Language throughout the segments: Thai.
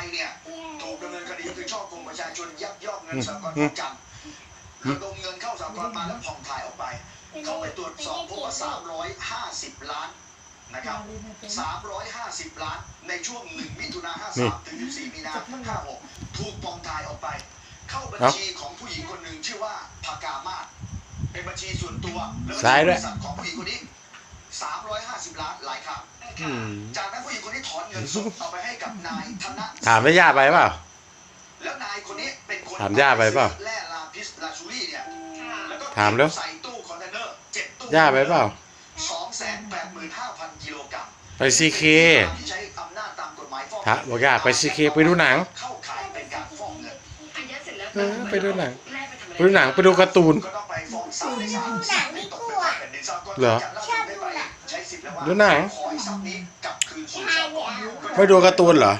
ายเนี่ยถูกดำเนินคดีคือช่อโกงประชาชนยักยอกเงินสหกรณ์ประจำระดมเงินเข้าสหกรณ์มาแล้วผ่องถ่ายออกไป เขาไปตรวจสอบพบว่า 350 ล้านนะครับ 350 ล้านในช่วง 1 มิถุนานี่53 ถึง 14 มีนา56 ถูกปองถ่ายออกไป เข้าบัญเอ้าชีของผู้หญิงคนหนึ่งชื่อว่าพากามาศเป็นบัญชีส่วนตัวแล้วก็ซ้ายด้วยบริษัทของ จากนั้นผู้หญิงคนนี้ถอนเงินสดเอาไปให้กับนายธนถามไม่ย่าไปเปล่าแล้วนายคนนี้เป็นคนถามย่าไปเปล่าแร่ลาพิสลาชูรี่เนี่ยแล้วก็ถามแล้วใส่ตู้คอนเทนเนอร์เจ็ดตู้ย่าไปเปล่าสองแสนแปดหมื่นห้าพันกิโลกรัมไปซีเคที่ใช้อำนาจตามกฎหมายฟอกถามบอกย่าไป CK ไปดูหนังเข้าข่ายเป็นการฟอกเงินอายัดเสร็จแล้วเออไปดูหนังแลกไปทำอะไรไปดูหนังไปดูการ์ตูนก็ต้องไปฟ้องศาลในศาลดูหนังไม่กลัวแผ่นดินสากลเหรอชอบดูหนัง ใช้สิทธิ์แล้วว่าดูหนังขอให้ทรัพย์นี้กลับคืนสู่ใช่สากลแล้วไปดูการ์ตูนเหรอ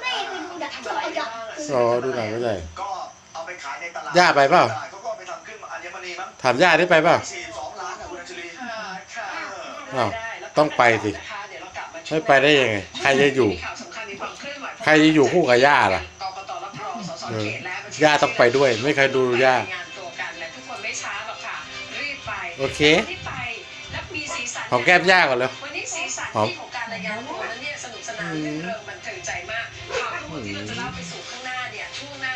ไม่ไปดูหนังทำอะไรได้บ้างอะอ๋อดูหนังไม่ได้ก็เอาไปขายในตลาดย่าไปเปล่าเขาก็เอาไปทำเครื่องอัญมณีมั้งถามย่าได้ไปเปล่าสี่สองล้านนะคุณอัญชลีค่ะค่ะอ้าวได้แล้วต้องไปสินะคะเดี๋ยวเรากลับมาช่วไม่ไปได้ยังไงใครจะอยู่มีข่าวสำคัญมีความเคลื่อนไหวใครจะอยู่คู่กับย่าล่ะกกตรับรองสสเออเขตและบัญชีย่าต้องไปด้วย ไม่เคยดูย่ารายงานตัวกันและทุกคนไม่ช้าหรอกค่ะรีบไปโอเค รีบไปและมีสีสันหอมแก้มย่าก่อนเลยวันนี้สีสันหอมที่ของการรายงานตัวนั้นเนี่ยสนุกสนานรื่นเริงบันเทิงใจมากข่าวทั้งหมดที่เราจะเล่าไปสู่ข้างหน้าเนี่ยช่วงหน้า